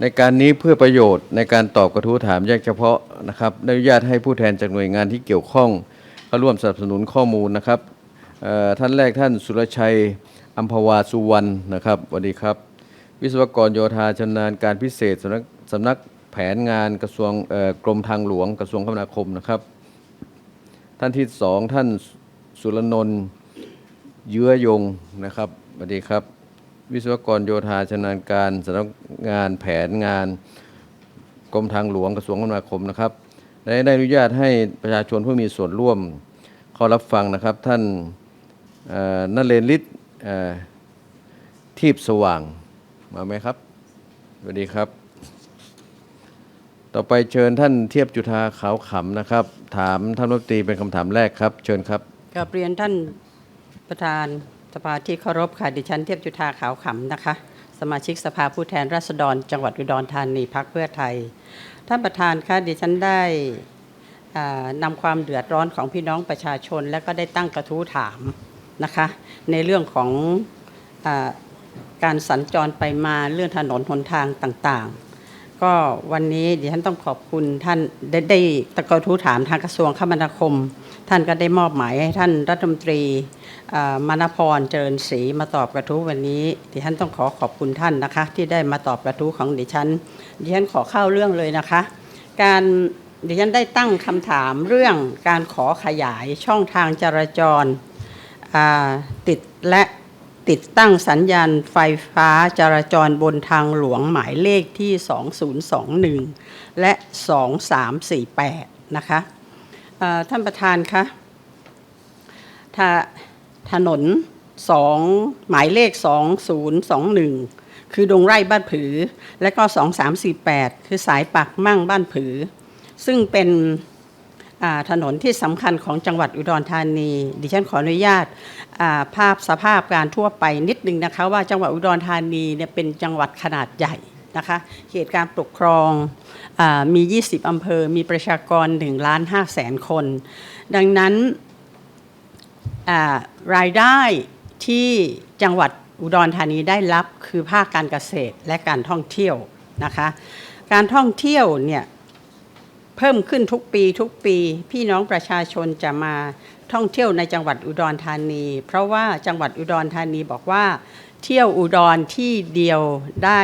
ในการนี้เพื่อประโยชน์ในการตอบกระทู้ถามแยกเฉพาะนะครับได้อนุญาตให้ผู้แทนจากหน่วยงานที่เกี่ยวข้องเข้าร่วมสนับสนุนข้อมูลนะครับท่านแรกท่านสุรชัยอัมพวาสุวรรณนะครับสวัสดีครับ วิศวกรโยธาชำนาญการพิเศษสำนักสำนักแผนงานกระทรวงกรมทางหลวงกระทรวงคมนาคมนะครับ ท่านที่สองท่านสุรนนท์เยื้อยงนะครับสวัสดีครับ วิศวกรโยธาชำนาญการสำนักงานแผนงานกรมทางหลวงกระทรวงคมนาคมนะครับได้ได้อนุญาตให้ประชาชนผู้มีส่วนร่วมเข้ารับฟังนะครับ ท่านเอ่อนเรนฤทธิ์ทีพสว่างมาไหมครับสวัสดีครับ ต่อไปเชิญท่านเทียบจุธาขาวขำนะครับ ถามท่านรัฐมนตรีเป็นคำถามแรกครับ เชิญครับกับเรียนท่านประธาน สภาที่เคารพค่ะดิฉันเทียบจุธาขาวขำนะคะ สมาชิกสภาผู้แทนราษฎร จังหวัดอุดรธานีพักเพื่อไทย ท่านประธานคะดิฉันได้นำความเดือดร้อนของพี่น้องประชาชน และก็ได้ตั้งกระทู้ถามนะคะ ในเรื่องของอการสัญจรไปมาเรื่องถนนหนทางต่างๆ ก็วันนี้ดิฉันต้องขอบคุณท่านได้ได้ตะกทู้ถามทางกระทรวงคมนาคม ท่านก็ได้มอบหมายให้ท่านรัฐมนตรีมานพรเจริญศรีมาตอบกระทู้วันนี้ ดิฉันต้องขอขอบคุณท่านนะคะ ที่ได้มาตอบกระทู้ของดิฉัน ดิฉันขอเข้าเรื่องเลยนะคะ การดิฉันได้ตั้งคำถามเรื่องการขอขยายช่องทางจราจรติดและติดตั้งสัญญาณไฟฟ้าจราจรบนทางหลวงหมายเลขที่ 2021 และ 2348 นะคะ ท่านประธานคะถ้าถนนสองหมายเลข 2021 คือดงไร่บ้านผือ และก็ 2348 คือสายปากมั่งบ้านผือ ซึ่งเป็นถนนที่สำคัญของจังหวัดอุดรธานี ดิฉันขออนุญาตาภาพสภาพการทั่วไปนิดนึงนะคะว่าจังหวัดอุดรธานีเนี่ยเป็นจังหวัดขนาดใหญ่ นะคะเขตการปกครองอมี 20 อำเภอ มีประชากร1ล้าน5แสนคน ดังนั้นรายได้ที่จังหวัดอุดรธานีได้รับคือภาคการเกษตรและการท่องเที่ยวนะคะการท่องเที่ยวเนี่ยเพิ่มขึ้นทุกปีทุกปีพี่น้องประชาชนจะมาท่องเที่ยวในจังหวัดอุดรธานี เพราะว่าจังหวัดอุดรธานีบอกว่า เที่ยวอุดรที่เดียวได้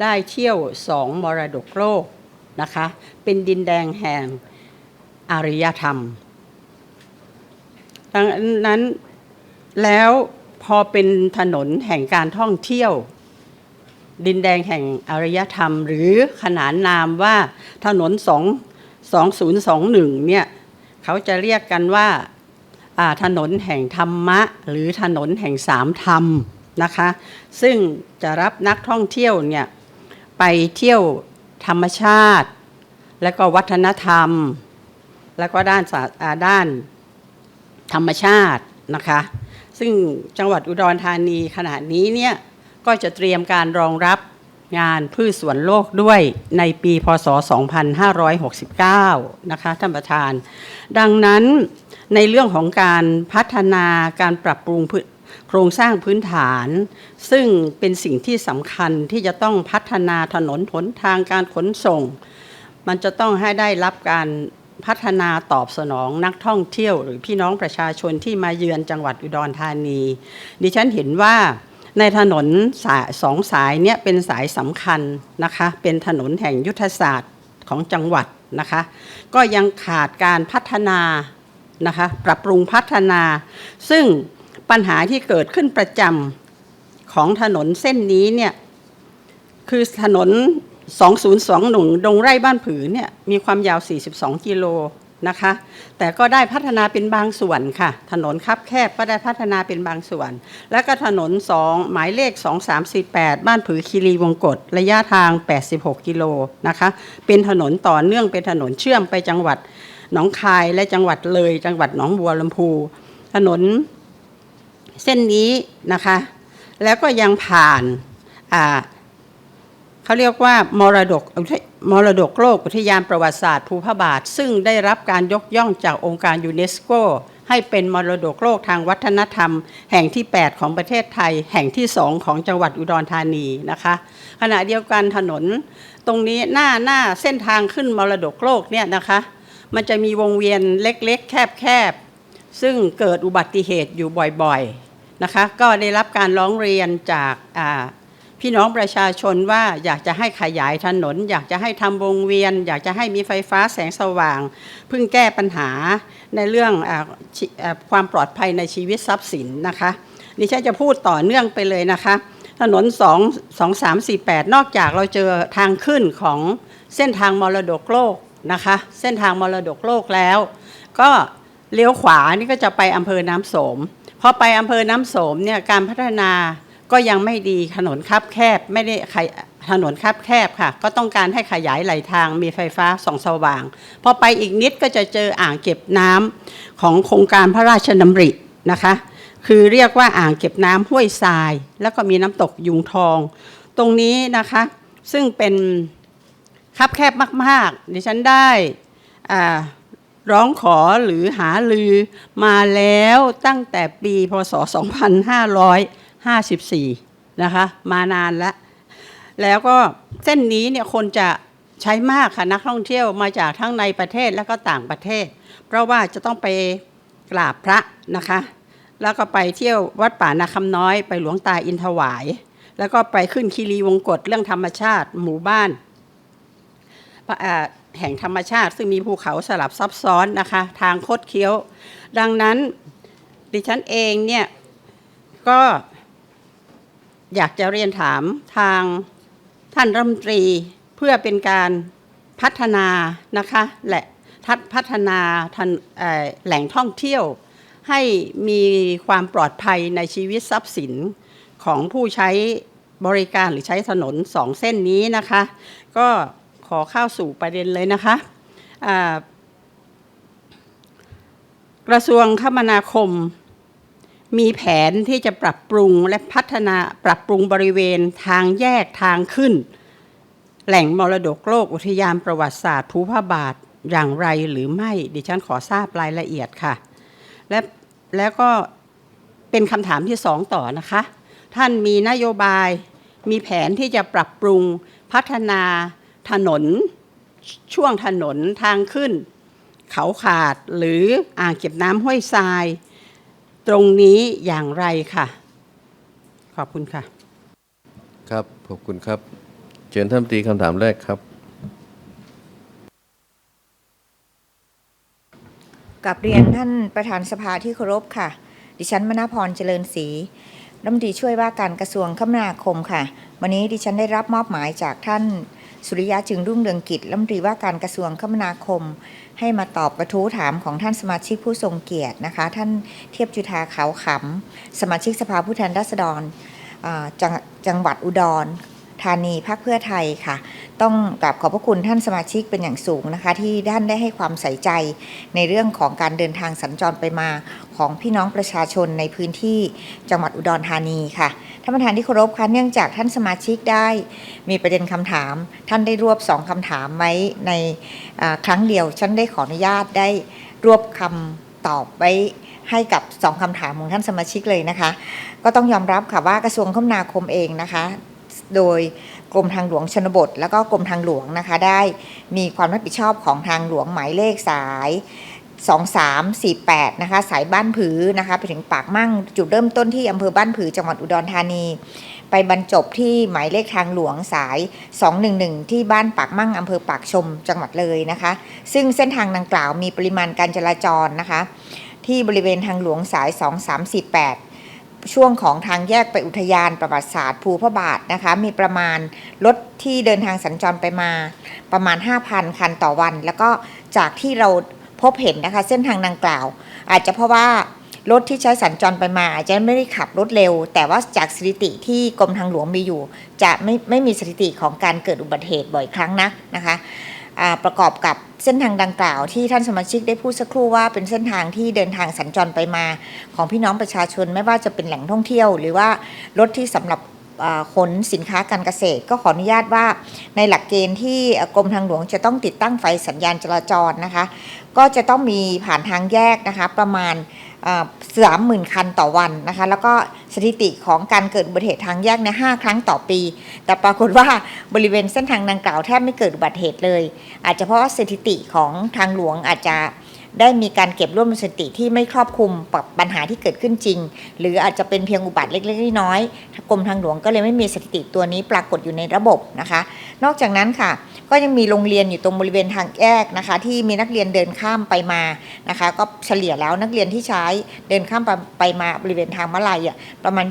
ได้เที่ยวสองมรดกโลกนะคะ เป็นดินแดงแห่งอารยธรรม ดังนั้นแล้วพอเป็นถนนแห่งการท่องเที่ยว ดินแดงแห่งอารยธรรม หรือขนานนามว่าถนน2 2021เนี่ยเขาจะเรียกกันว่าถนนแห่งธรรมะ หรือถนนแห่งสามธรรมนะคะ ซึ่งจะรับนักท่องเที่ยวเนี่ย ไปเที่ยวธรรมชาติ และก็วัฒนธรรม แล้วก็ด้านสาด้านธรรมชาตินะคะ ซึ่งจังหวัดอุดรธานีขณะนี้เนี่ยก็จะเตรียมการรองรับงานพืชสวนโลกด้วยในปีพศ 2569 นะคะท่านประธาน ดังนั้นในเรื่องของการพัฒนาการปรับปรุงพื โครงสร้างพื้นฐาน ซึ่งเป็นสิ่งที่สำคัญที่จะต้องพัฒนาถนนหนทางการขนส่ง มันจะต้องให้ได้รับการพัฒนาตอบสนองนักท่องเที่ยว หรือพี่น้องประชาชนที่มาเยือนจังหวัดอุดรธานี ดิฉันเห็นว่าในถนนสายสองสายเนี่ยเป็นสายสำคัญนะคะ เป็นถนนแห่งยุทธศาสตร์ของจังหวัดนะคะ ก็ยังขาดการพัฒนานะคะ ปรับปรุงพัฒนา ซึ่ง ปัญหาที่เกิดขึ้นประจำของถนนเส้นนี้เนี่ยคือถนน 2021 ดงไร่บ้านผือเนี่ยมีความยาว 42 กิโลนะคะ แต่ก็ได้พัฒนาเป็นบางส่วนค่ะ ถนนคับแคบก็ได้พัฒนาเป็นบางส่วน แล้วก็ถนน 2 หมายเลข 2348 บ้านผือคีรีวงกฏระยะทาง 86 กิโลนะคะ เป็นถนนต่อเนื่องเป็นถนนเชื่อมไปจังหวัดหนองคายและจังหวัดเลย จังหวัดหนองบัวลำพู ถนน เส้นนี้นะคะ แล้วก็ยังผ่านอ่าเขาเรียกว่ามรดกมรดกโลกอุทยานประวัติศาสตร์ภูพระบาท ซึ่งได้รับการยกย่องจากองค์การยูเนสโกให้เป็นมรดกโลกทางวัฒนธรรม แห่งที่ 8 ของประเทศไทย แห่งที่ 2 ของจังหวัดอุดรธานีนะคะ ขณะเดียวกันถนนตรงนี้หน้าหน้าเส้นทางขึ้นมรดกโลกเนี่ยนะคะ มันจะมีวงเวียนเล็กๆ แคบๆซึ่งเกิดอุบัติเหตุอยู่บ่อยๆ นะคะก็ได้รับการร้องเรียนจากพี่น้องประชาชนว่าอยากจะให้ขยายถนน อยากจะให้ทำวงเวียน อยากจะให้มีไฟฟ้าแสงสว่าง เพิ่งแก้ปัญหาในเรื่องอความปลอดภัยในชีวิตทรัพย์สินนะคะดิฉันจะพูดต่อเนื่องไปเลยนะคะ ถนน 2 2 3 4 8 นอกจากเราเจอทางขึ้นของเส้นทางมรดกโลกนะคะ เส้นทางมรดกโลกแล้ว ก็เลี้ยวขวานี่ก็จะไปอำเภอน้ำโสม พอไปอำเภอน้ำโสมเนี่ยการพัฒนาก็ยังไม่ดีถนนคับแคบไม่ได้ขถนนคับแคบค่ะ ก็ต้องการให้ขยายไหลทางมีไฟฟ้าส่องสว่าง พอไปอีกนิดก็จะเจออ่างเก็บน้ำของโครงการพระราชดำรินะคะ คือเรียกว่าอ่างเก็บน้ำห้วยทราย แล้วก็มีน้ำตกยุงทอง ตรงนี้นะคะซึ่งเป็นคับแคบมากๆดิฉันได้อ่า ร้องขอหรือหาลือมาแล้วตั้งแต่ปีพศ 2554 นะคะ มานานแล้ว แล้วก็เส้นนี้เนี่ยคนจะใช้มากค่ะนักท่องเที่ยวมาจากทั้งในประเทศและก็ต่างประเทศ เพราะว่าจะต้องไปกราบพระนะคะ แล้วก็ไปเที่ยววัดป่านาคำน้อย ไปหลวงตาอินถวาย แล้วก็ไปขึ้นคีรีวงกฏเรื่องธรรมชาติ หมู่บ้าน แห่งธรรมชาติซึ่งมีภูเขาสลับซับซ้อนนะคะ ทางคดเคี้ยว ดังนั้นดิฉันเองเนี่ยก็อยากจะเรียนถามทางท่านรัฐมนตรีเพื่อเป็นการพัฒนานะคะและทัดพัฒนาทันแหล่งท่องเที่ยว ให้มีความปลอดภัยในชีวิตทรัพย์สินของผู้ใช้บริการหรือใช้ถนนสองเส้นนี้นะคะ ก็ ขอเข้าสู่ประเด็นเลยนะคะกระทรวงคมนาคม มีแผนที่จะปรับปรุงและพัฒนาปรับปรุงบริเวณทางแยกทางขึ้น แหล่งมรดกโลกอุทยานประวัติศาสตร์ภูพระบาทอย่างไรหรือไม่ ดิฉันขอทราบรายละเอียดค่ะ และแล้วก็เป็นคำถามที่สองต่อนะคะ ท่านมีนโยบายมีแผนที่จะปรับปรุงพัฒนา ถนนช่วงถนนทางขึ้น เขาขาดหรืออ่างเก็บน้ำห้วยทราย ตรงนี้อย่างไรค่ะ ขอบคุณค่ะ ครับ ขอบคุณครับ เชิญท่านรัฐมนตรีคำถามแรกครับกับเรียนท่านประธานสภาที่เคารพค่ะ ดิฉันมณพรเจริญศรีรัฐมนตรีช่วยว่าการกระทรวงคมนาคมค่ะ วันนี้ดิฉันได้รับมอบหมายจากท่าน สุริยะจึงรุ่งเรืองกิจรัฐมนตรีว่าการกระทรวงคมนาคม ให้มาตอบกระทู้ถามของท่านสมาชิกผู้ทรงเกียรตินะคะ ท่านเทียบจุธาขาวขำสมาชิกสภาผู้แทนราษฎรจังจังหวัดอุดรธานีพรรคเพื่อไทยค่ะ ต้องกราบขอบพระคุณท่านสมาชิกเป็นอย่างสูงนะคะ ที่ท่านได้ให้ความใส่ใจในเรื่องของการเดินทางสัญจรไปมาของพี่น้องประชาชนในพื้นที่จังหวัดอุดรธานีค่ะ ท่านประธานที่เคารพคะเนื่องจากท่านสมาชิกได้มีประเด็นคำถาม ท่านได้รวบสองคำถามไว้ในครั้งเดียว ฉันได้ขออนุญาตได้รวบคำตอบไว้ให้กับสองคำถามของท่านสมาชิกเลยนะคะ ก็ต้องยอมรับค่ะว่ากระทรวงคมนาคมเองนะคะ โดยกรมทางหลวงชนบท แล้วก็กรมทางหลวงนะคะได้มีความรับผิดชอบของทางหลวงหมายเลขสาย 2348 นะคะ สายบ้านผือนะคะ ไปถึงปากมั่งจุดเริ่มต้นที่อำเภอบ้านผือจังหวัดอุดรธานี ไปบรรจบที่หมายเลขทางหลวงสาย 211 ที่บ้านปากมั่งอำเภอปากชมจังหวัดเลยนะคะ ซึ่งเส้นทางดังกล่าวมีปริมาณการจราจรนะคะ ที่บริเวณทางหลวงสาย 2348ช่วงของทางแยกไปอุทยานประวัติศาสตร์ภูพระบาทนะคะ มีประมาณรถที่เดินทางสัญจรไปมาประมาณ 5,000 คันต่อวัน แล้วก็จากที่เรา พบเห็นนะคะ เส้นทางดังกล่าว อาจจะเพราะว่ารถที่ใช้สัญจรไปมาอาจจะไม่ได้ขับรถเร็ว แต่ว่าจากสถิติที่กรมทางหลวงมีอยู่ จะไม่ไม่มีสถิติของการเกิดอุบัติเหตุบ่อยครั้งนักนะคะประกอบกับเส้นทางดังกล่าวที่ท่านสมาชิกได้พูดสักครู่ว่าเป็นเส้นทางที่เดินทางสัญจรไปมา ของพี่น้องประชาชนไม่ว่าจะเป็นแหล่งท่องเที่ยว หรือว่ารถที่สำหรับ ขนสินค้าการเกษตร ก็ขออนุญาตว่าในหลักเกณฑ์ที่กรมทางหลวงจะต้องติดตั้งไฟสัญญาณจราจรนะคะ ก็จะต้องมีผ่านทางแยกนะคะประมาณสามหมื่นคันต่อวันนะคะ แล้วก็สถิติของการเกิดอุบัติเหตุทางแยกในห้าครั้งต่อปี แต่ปรากฏว่าบริเวณเส้นทางดังกล่าวแทบไม่เกิดอุบัติเหตุเลย อาจจะเพราะว่าสถิติของทางหลวงอาจจะ ได้มีการเก็บรวบรวมสติที่ไม่ครอบคลุมกับปัญหาที่เกิดขึ้นจริง หรืออาจจะเป็นเพียงอุบัติเล็กๆน้อยๆกรมทางหลวงก็เลยไม่มีสติตัวนี้ปรากฏอยู่ในระบบนะคะ นอกจากนั้นค่ะ ก็ยังมีโรงเรียนอยู่ตรงบริเวณทางแยกนะคะ ที่มีนักเรียนเดินข้ามไปมานะคะ ก็เฉลี่ยแล้วนักเรียนที่ใช้เดินข้ามไปไปมาบริเวณทางมาลายอะประมาณ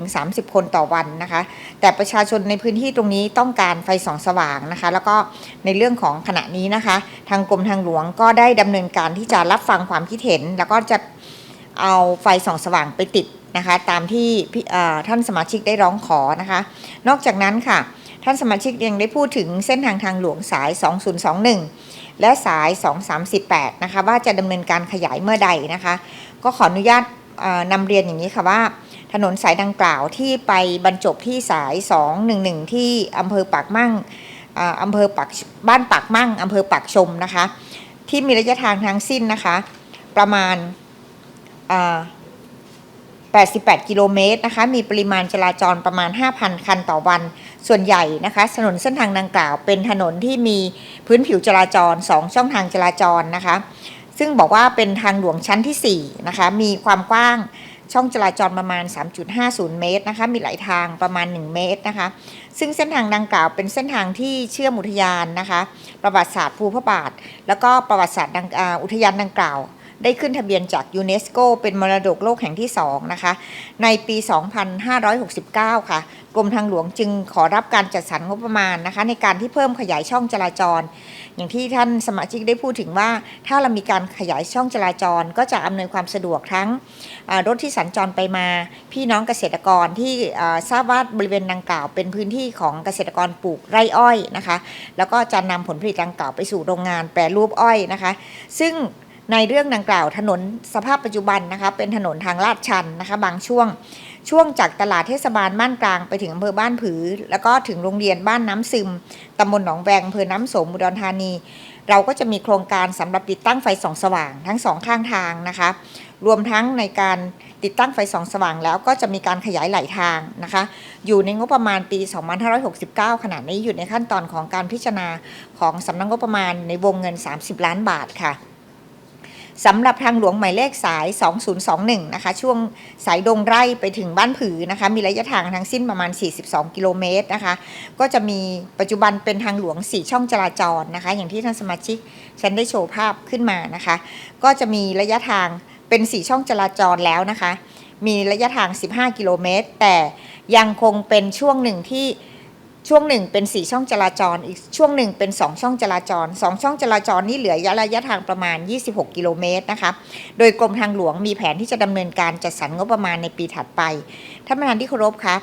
20-30 คนต่อวันนะคะ แต่ประชาชนในพื้นที่ตรงนี้ต้องการไฟส่องสว่างนะคะ แล้วก็ในเรื่องของขณะนี้นะคะ ทางกรมทางหลวงก็ได้ดำเนินการที่จะรับฟังความคิดเห็น แล้วก็จะเอาไฟส่องสว่างไปติดนะคะ ตามที่ท่านสมาชิกได้ร้องขอนะคะ นอกจากนั้นค่ะ ท่านสมาชิกยังได้พูดถึงเส้นทางทางหลวงสาย 2021 และสาย 2318 นะคะ ว่าจะดำเนินการขยายเมื่อใดนะคะ ก็ขออนุญาตนำเรียนอย่างนี้ค่ะว่าถนนสายดังกล่าวที่ไปบรรจบที่สาย 211 ที่อำเภอปากมั่งอำเภอปากบ้านปากมั่งอำเภอปากชมนะคะ ที่มีระยะทางทั้งสิ้นนะคะ ประมาณ88 กิโลเมตรนะคะ มีปริมาณจราจรประมาณ 5,000 คันต่อวัน ส่วนใหญ่นะคะ ถนนเส้นทางดังกล่าว เป็นถนนที่มีพื้นผิวจราจร 2 ช่องทางจราจรนะคะ ซึ่งบอกว่าเป็นทางหลวงชั้นที่ 4 นะคะ มีความกว้าง ช่องจราจรประมาณ 3.50 เมตรนะคะ มีหลายทางประมาณ 1 เมตรนะคะ ซึ่งเส้นทางดังกล่าวเป็นเส้นทางที่เชื่อมอุทยานนะคะ ประวัติศาสตร์ภูพระบาท แล้วก็ประวัติศาสตร์อุทยานดังกล่าว ได้ขึ้นทะเบียนจากยูเนสโกเป็นมรดกโลกแห่งที่ 2 นะคะ ในปี 2569 ค่ะ กรมทางหลวงจึงขอรับการจัดสรรงบประมาณนะคะ ในการที่เพิ่มขยายช่องจราจร อย่างที่ท่านสมาชิกได้พูดถึงว่า ถ้าเรามีการขยายช่องจราจร ก็จะอำนวยความสะดวกทั้งรถที่สัญจรไปมา พี่น้องเกษตรกรที่ทราบว่าบริเวณดังกล่าว เป็นพื้นที่ของเกษตรกรปลูกไร่อ้อยนะคะ แล้วก็จะนำผลผลิตดังกล่าวไปสู่โรงงานแปรรูปอ้อยนะคะ ซึ่ง ในเรื่องดังกล่าวถนนสภาพปัจจุบันนะคะเป็นถนนทางลาดชันนะคะบางช่วงช่วงจากตลาดเทศบาลบ้านกลางไปถึงอำเภอบ้านผือ แล้วก็ถึงโรงเรียนบ้านน้ำซึมตำบลหนองแวงอำเภอน้ำสมอุดรธานี เราก็จะมีโครงการสำหรับติดตั้งไฟส่องสว่างทั้งสองข้างทางนะคะรวมทั้งในการติดตั้งไฟส่องสว่างแล้วก็จะมีการขยายไหลทางนะคะ อยู่ในงบประมาณปี 2569 ขณะนี้อยู่ในขั้นตอนของการพิจารณาของสำนักงบประมาณในวงเงิน 30 ล้านบาทค่ะ สำหรับทางหลวงหมายเลขสาย 2021 นะคะ ช่วงสายดงไร่ไปถึงบ้านผือนะคะ มีระยะทางทั้งสิ้นประมาณ 42 กิโลเมตรนะคะ ก็จะมีปัจจุบันเป็นทางหลวง 4 ช่องจราจรนะคะ อย่างที่ท่านสมาชิกฉันได้โชว์ภาพขึ้นมานะคะ ก็จะมีระยะทางเป็น 4 ช่องจราจรแล้วนะคะ มีระยะทาง 15 กิโลเมตร แต่ยังคงเป็นช่วงหนึ่งที่ ช่วงหนึ่งเป็น 4 ช่องจราจร อีกช่วงหนึ่งเป็น 2 ช่องจราจร 2 ช่องจราจรนี่เหลือระยะทางประมาณ 26 กิโลเมตรนะคะ โดยกรมทางหลวงมีแผนที่จะดำเนินการจัดสรรงบประมาณในปีถัดไป ท่านประธานที่เคารพครับ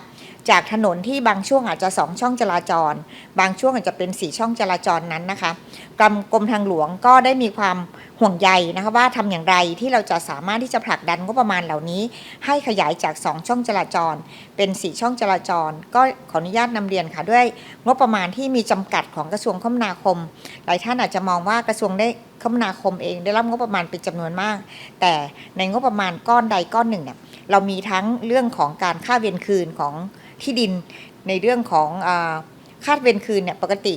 จากถนนที่บางช่วงอาจจะ 2 ช่องจราจร บางช่วงอาจจะเป็น 4 ช่องจราจรนั้นนะคะกรมกรมทางหลวงก็ได้มีความห่วงใยนะคะว่าทำอย่างไรที่เราจะสามารถที่จะผลักดันงบประมาณเหล่านี้ ให้ขยายจาก 2 ช่องจราจร เป็น 4 ช่องจราจร ก็ขออนุญาตนำเรียนค่ะด้วยงบประมาณที่มีจำกัดของกระทรวงคมนาคม หลายท่านอาจจะมองว่ากระทรวงได้คมนาคมเองได้รับงบประมาณเป็นจำนวนมาก แต่ในงบประมาณก้อนใดก้อนหนึ่งเนี่ยเรามีทั้งเรื่องของการค่าเวียนคืนของ ที่ดินในเรื่องของอาค่าเวนคืนเนี่ยปกติ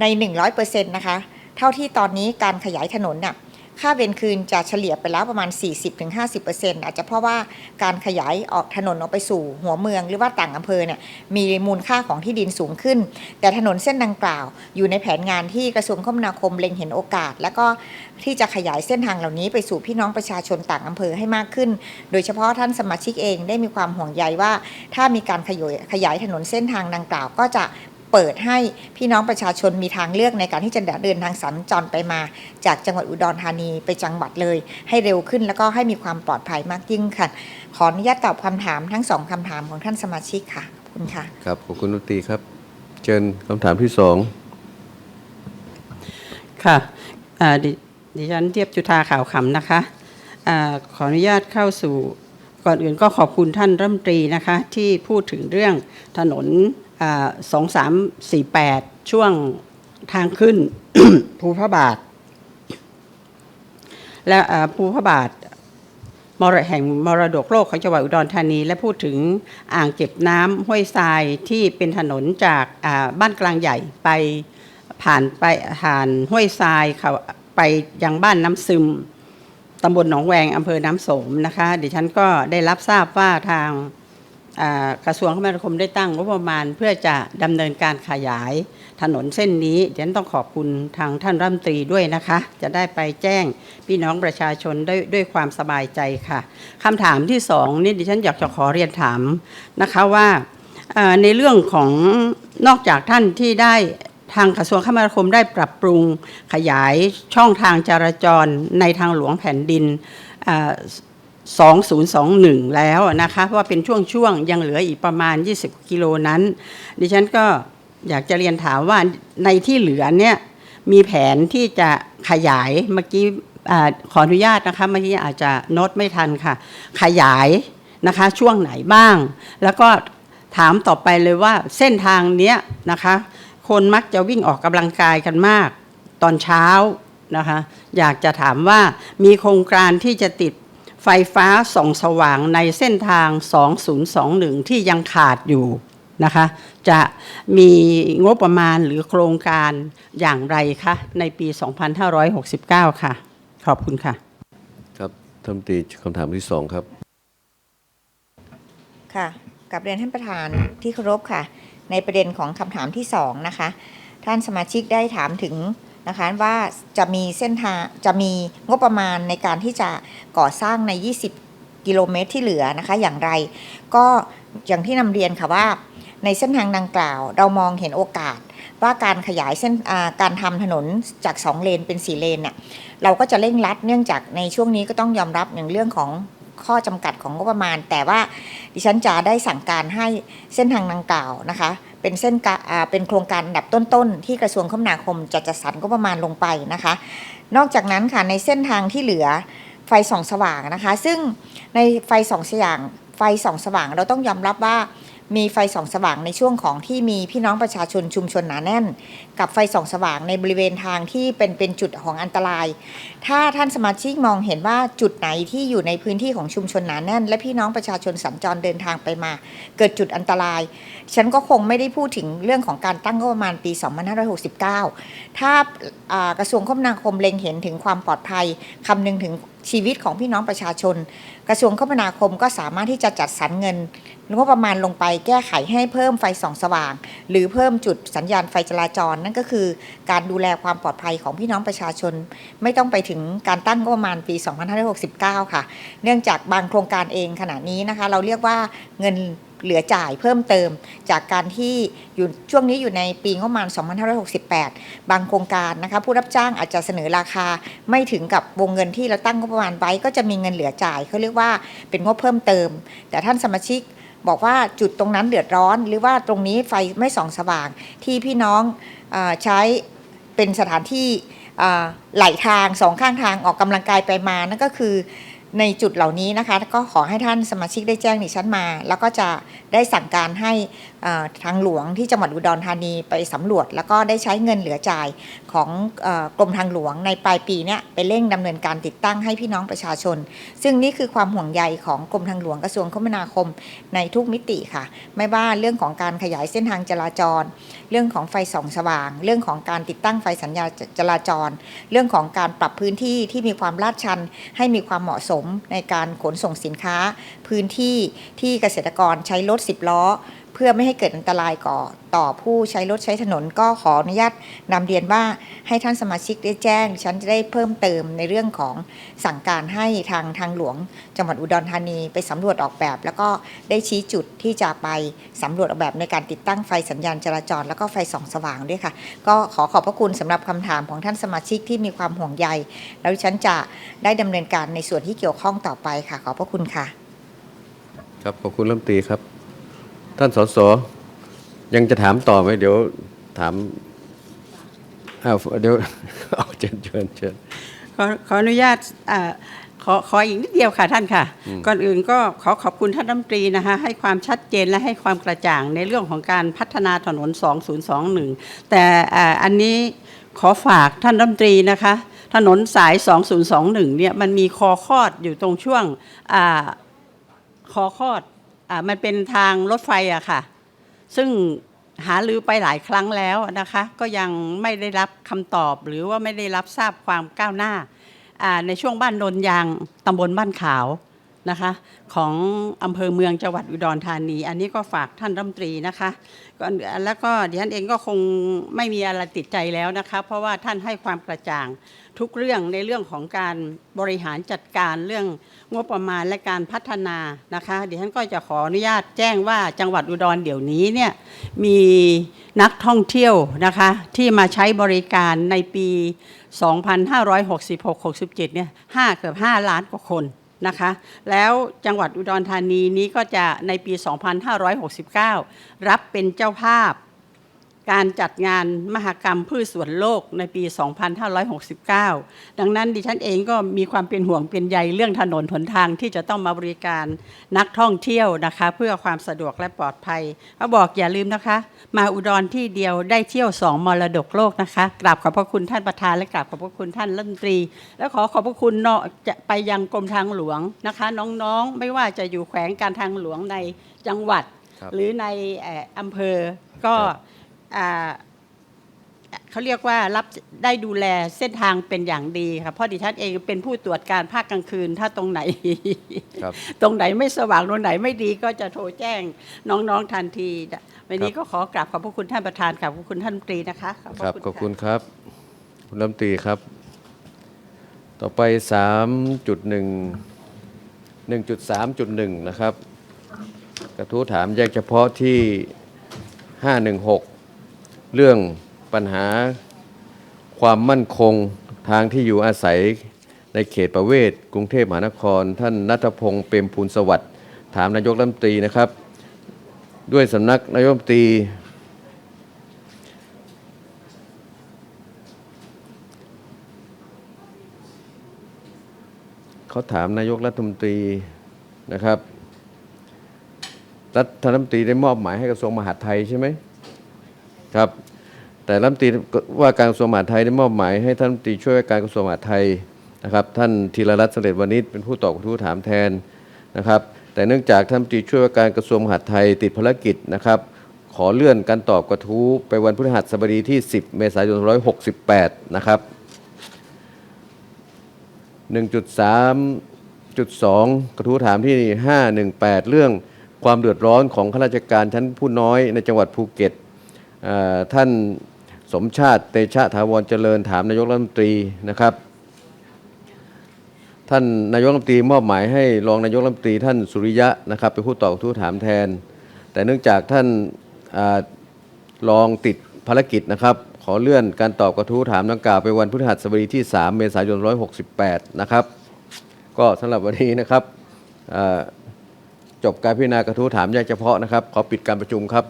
ใน 100%นะคะ เท่าที่ตอนนี้การขยายถนนน่ะ ค่าเวียนคืนจะเฉลี่ยไปแล้วประมาณ 40-50%อาจจะเพราะว่าการขยายออกถนนออกไปสู่หัวเมืองหรือว่าต่างอำเภอเนี่ยมีมูลค่าของที่ดินสูงขึ้น แต่ถนนเส้นดังกล่าว อยู่ในแผนงานที่กระทรวงคมนาคมเล็งเห็นโอกาส แล้วก็ที่จะขยายเส้นทางเหล่านี้ไปสู่พี่น้องประชาชนต่างอำเภอให้มากขึ้น โดยเฉพาะท่านสมาชิกเองได้มีความห่วงใยว่า ถ้ามีการขยายขยายถนนเส้นทางดังกล่าว ก็จะ เปิดให้พี่น้องประชาชนมีทางเลือกในการที่จะเดินทางสัญจรไปมา จากจังหวัดอุดรธานีไปจังหวัดเลย ให้เร็วขึ้นแล้วก็ให้มีความปลอดภัยมากยิ่งค่ะ ขออนุญาตตอบคำถามทั้งสองคำถามของท่านสมาชิกค่ะขอบคุณค่ะครับขอบคุณนุตรีครับเชิญคำถามที่สองค่ะอ่าดดิฉันเทียบจุธาขาวขำนะคะอาขออนุญาตเข้าสู่ก่อนอื่นก็ขอบคุณท่านรัฐมนตรีนะคะ ที่พูดถึงเรื่องถนน สองสามสี่แปดช่วงทางขึ้น ภูพระบาท และภูพระบาทมรแห่งมรดกโลกของจังหวัดอุดรธานี และพูดถึงอ่างเก็บน้ำห้วยทรายที่เป็นถนนจากบ้านกลางใหญ่ไปผ่านไปผ่านห้วยทรายเขาไปยังบ้านน้ำซึมตำบลหนองแวงอำเภอน้ำสมนะคะดิฉันก็ได้รับทราบว่าทาง กระทรวงคมนาคมได้ตั้งงบประมาณ เพื่อจะดำเนินการขยายถนนเส้นนี้ดิฉันต้องขอบคุณทางท่านรัฐมนตรีด้วยนะคะ จะได้ไปแจ้งพี่น้องประชาชนด้ด้วยความสบายใจค่ะคำถามที่สองนี่ดิฉันอยากจะขอเรียนถามนะคะว่าในเรื่องของนอกจากท่านที่ได้ทางกระทรวงคมนาคมได้ปรับปรุงขยายช่องทางจราจรในทางหลวงแผ่นดิน 2021 แล้วนะคะเพราะว่าเป็นช่วงๆยังเหลืออีกประมาณ 20 กิโลนั้น ดิฉันก็อยากจะเรียนถามว่าในที่เหลือเนี่ยมีแผนที่จะขยายเมื่อกี้ขออนุญาตนะคะเมื่อกี้อาจจะโน้ตไม่ทันค่ะ ขยายนะคะช่วงไหนบ้าง แล้วก็ถามต่อไปเลยว่าเส้นทางเนี้ยนะคะ คนมักจะวิ่งออกกำลังกายกันมาก ตอนเช้านะคะ อยากจะถามว่ามีโครงการที่จะติด ไฟฟ้าส่องสว่างในเส้นทาง 2021 ที่ยังขาดอยู่นะคะจะมีงบประมาณหรือโครงการอย่างไรคะในปี 2569 ค่ะ ขอบคุณค่ะ ครับท่านรัฐมนตรีคำถามที่สองครับ ค่ะกับเรียนท่านประธานที่เคารพค่ะ ในประเด็นของคำถามที่สองนะคะ ท่านสมาชิกได้ถามถึง นะคะว่าจะมีเส้นทางจะมีงบประมาณในการที่จะก่อสร้างใน 20 กิโลเมตรที่เหลือนะคะอย่างไร ก็อย่างที่นำเรียนค่ะว่า ในเส้นทางดังกล่าว เรามองเห็นโอกาสว่าการขยายเส้นการทำถนนจาก 2 เลนเป็น 4 เลนเนี่ยเราก็จะเร่งรัดเนื่องจากในช่วงนี้ก็ต้องยอมรับอย่างเรื่องของข้อจำกัดของงบประมาณ แต่ว่าดิฉันจะได้สั่งการให้เส้นทางดังกล่าวนะคะ เป็นเส้นกาเป็นโครงการดับต้นๆ ที่กระทรวงคมนาคมจะจัดสรรก็ประมาณลงไปนะคะ นอกจากนั้นค่ะในเส้นทางที่เหลือไฟส่องสว่างนะคะ ซึ่งในไฟส่องสว่างไฟส่องสว่างเราต้องยอมรับว่ามีไฟส่องสว่างในช่วงของที่มีพี่น้องประชาชนชุมชนหนาแน่น กับไฟส่องสว่างในบริเวณทางที่เป็นเป็นจุดของอันตราย ถ้าท่านสมาชิกมองเห็นว่าจุดไหนที่อยู่ในพื้นที่ของชุมชนหนาแน่น และพี่น้องประชาชนสัญจรเดินทางไปมา เกิดจุดอันตราย ฉันก็คงไม่ได้พูดถึงเรื่องของการตั้งงบประมาณปี 2569 ถ้ากระทรวงคมนาคมเล็งเห็นถึงความปลอดภัยคำนึงถึงชีวิตของพี่น้องประชาชน กระทรวงคมนาคมก็สามารถที่จะจัดสรรเงินงบประมาณลงไปแก้ไขให้เพิ่มไฟส่องสว่าง หรือเพิ่มจุดสัญญาณไฟจราจรนั่นก็คือการดูแลความปลอดภัยของพี่น้องประชาชน ไม่ต้องไปถึงการตั้งงบประมาณปี 2569 ค่ะ เนื่องจากบางโครงการเองขณะนี้นะคะ เราเรียกว่าเงินเหลือจ่ายเพิ่มเติมจากการที่อยู่ช่วงนี้อยู่ในปีงบประมาณ 2568 บางโครงการนะคะผู้รับจ้างอาจจะเสนอราคาไม่ถึงกับวงเงินที่เราตั้งงบประมาณไว้ ก็จะมีเงินเหลือจ่ายเขาเรียกว่าเป็นงบเพิ่มเติม แต่ท่านสมาชิก บอกว่าจุดตรงนั้นเดือดร้อน หรือว่าตรงนี้ไฟไม่ส่องสว่างที่พี่น้องอใช้เป็นสถานที่ไหลทางสองข้างทางออกกำลังกายไปมานั่นก็คือในจุดเหล่านี้นะคะ ก็ขอให้ท่านสมาชิกได้แจ้งดิฉันมา แล้วก็จะได้สั่งการให้ทางหลวงที่จังหวัดอุดรธานีไปสำรวจ แล้วก็ได้ใช้เงินเหลือจ่ายของอกรมทางหลวงในปลายปีเนี้ยไปเร่งดำเนินการติดตั้งให้พี่น้องประชาชน ซึ่งนี่คือความห่วงใยของกรมทางหลวงกระทรวงคมนาคมในทุกมิติค่ะ ไม่ว่าเรื่องของการขยายเส้นทางจราจร เรื่องของไฟส่องสว่าง เรื่องของการติดตั้งไฟสัญญาณจราจร เรื่องของการปรับพื้นที่ที่มีความลาดชัน ให้มีความเหมาะสมในการขนส่งสินค้า พื้นที่ที่เกษตรกรใช้รถ10ล้อเพื่อไม่ให้เกิดอันตรายก่อต่อผู้ใช้รถใช้ถนนก็ขออนุญาตนำเรียนว่าให้ท่านสมาชิกได้แจ้ง ฉันจะได้เพิ่มเติมในเรื่องของสั่งการให้ทางทางหลวง จังหวัดอุดรธานีไปสำรวจออกแบบ แล้วก็ได้ชี้จุดที่จะไปสำรวจออกแบบในการติดตั้งไฟสัญญาณจราจร แล้วก็ไฟส่องสว่างด้วยค่ะ ก็ขอขอบพระคุณสำหรับคำถามของท่านสมาชิกที่มีความห่วงใย แล้วฉันจะได้ดำเนินการในส่วนที่เกี่ยวข้องต่อไปค่ะ ขอบพระคุณค่ะ ครับขอบคุณรัฐมนตรีครับ ท่านสสยังจะถามต่อไหมเดี๋ยวถามอ้าวเดี๋ยวเอาเชิญเชิญเชิญขอขออนุญาตอ่าขอขออีกนิดเดียวค่ะท่านค่ะ ก่อนอื่นก็ขอขอบคุณท่านรัฐมนตรีนะคะให้ความชัดเจนและให้ความกระจ่างในเรื่องของการพัฒนาถนน 2021 แต่อ่าอันนี้ขอฝากท่านรัฐมนตรีนะคะ ถนนสาย 2021 เนี่ยมันมีคอคอดอยู่ตรงช่วงอ่าคอคอด อ่ามันเป็นทางรถไฟอะค่ะ ซึ่งหาลือไปหลายครั้งแล้วนะคะ ก็ยังไม่ได้รับคำตอบหรือว่าไม่ได้รับทราบความก้าวหน้าอ่าในช่วงบ้านนนยางตำบลบ้านขาวนะคะของอำเภอเมืองจังหวัดอุดรธานี อันนี้ก็ฝากท่านรัฐมนตรีนะคะก็แล้วก็ดิฉันเองก็คงไม่มีอะไรติดใจแล้วนะคะ เพราะว่าท่านให้ความกระจ่าง ทุกเรื่องในเรื่องของการบริหารจัดการเรื่องงบประมาณและการพัฒนานะคะเดิฉันก็จะขออนุญาตแจ้งว่าจังหวัดอุดรเดี๋ยวนี้เนี่ยมีนักท่องเที่ยวนะคะที่มาใช้บริการในปี 2566-67เนี่ย5เกือบ 5 ล้านกว่าคนนะคะแล้วจังหวัดอุดรธานีนี้ก็จะในปี 2569 รับเป็นเจ้าภาพ การจัดงานมหกรรมพืชสวนโลกในปี 2569 ดังนั้นดิฉันเองก็มีความเป็นห่วงเป็นใยเรื่องถนนหนทางที่จะต้องมาบริการนักท่องเที่ยวนะคะ เพื่อความสะดวกและปลอดภัยเขาบอกอย่าลืมนะคะ มาอุดรที่เดียวได้เที่ยวสองมรดกโลกนะคะกราบขอบพระคุณท่านประธานและกราบขอบพระคุณท่านรัฐมนตรี และขอขอบพระคุณเนาะจะไปยังกรมทางหลวงนะคะ น้องๆไม่ว่าจะอยู่แขวงการทางหลวงในจังหวัดครับหรือในเอ่ออำเภอก็ครับอ่า เขาเรียกว่ารับได้ดูแลเส้นทางเป็นอย่างดีค่ะเพราะดิฉันเองเป็นผู้ตรวจการภาคกลางคืน ถ้าตรงไหนครับตรงไหนไม่สว่างตรงไหนไม่ดีก็จะโทรแจ้งน้องๆทันที วันนี้ครับก็ขอกราบขอบพระคุณท่านประธานค่ะขอบคุณท่านรัฐมนตรีนะคะขอบพครับระขอบะคุณครับ คุณรัฐมนตรีครับ ต่อไป 3.1 1.3.1 นะครับ กระทู้ถามแยกเฉพาะที่ 516 เรื่องปัญหาความมั่นคงทางที่อยู่อาศัยในเขตประเวศกรุงเทพมหานคร ท่านนัทพงศ์เปรมพูลสวัสดิ์ถามนายกรัฐมนตรีนะครับ ด้วยสำนักนายกรัฐมนตรี เขาถามนายกรัฐมนตรีนะครับรัฐมนตรีได้มอบหมายให้กระทรวงมหาดไทยใช่ไหม ครับ แต่รัฐมนตรีว่าการกระทรวงมหาดไทยได้มอบหมายให้ท่านรัฐมนตรีช่วยว่าการกระทรวงมหาดไทยนะครับ ท่านธีรรัตน์เสด็จวณิชเป็นผู้ตอบกระทู้ถามแทนนะครับ แต่เนื่องจากท่านรัฐมนตรีช่วยว่าการกระทรวงมหาดไทยติดภารกิจนะครับ ขอเลื่อนการตอบกระทู้ไปวันพฤหัสบดีที่ 10 เมษายน168 นะครับ 1.3.2 กระทู้ถามที่ 518 เรื่องความเดือดร้อนของข้าราชการชั้นผู้น้อยในจังหวัดภูเก็ต ท่านสมชาติเตชะถาวรเจริญถามนายกรัฐมนตรีนะครับ ท่านนายกรัฐมนตรีมอบหมายให้รองนายกรัฐมนตรีท่านสุริยะนะครับเป็นผู้ตอบกระทู้ถามแทน แต่เนื่องจากท่านอารองติดภารกิจนะครับ ขอเลื่อนการตอบกระทู้ถามดังกล่าวไปวันพฤหัสบดีที่ 3 เมษายน 168 นะครับ ก็สำหรับวันนี้นะครับจบการพิจารณากระทู้ถามแยกเฉพาะนะครับ ขอปิดการประชุมครับ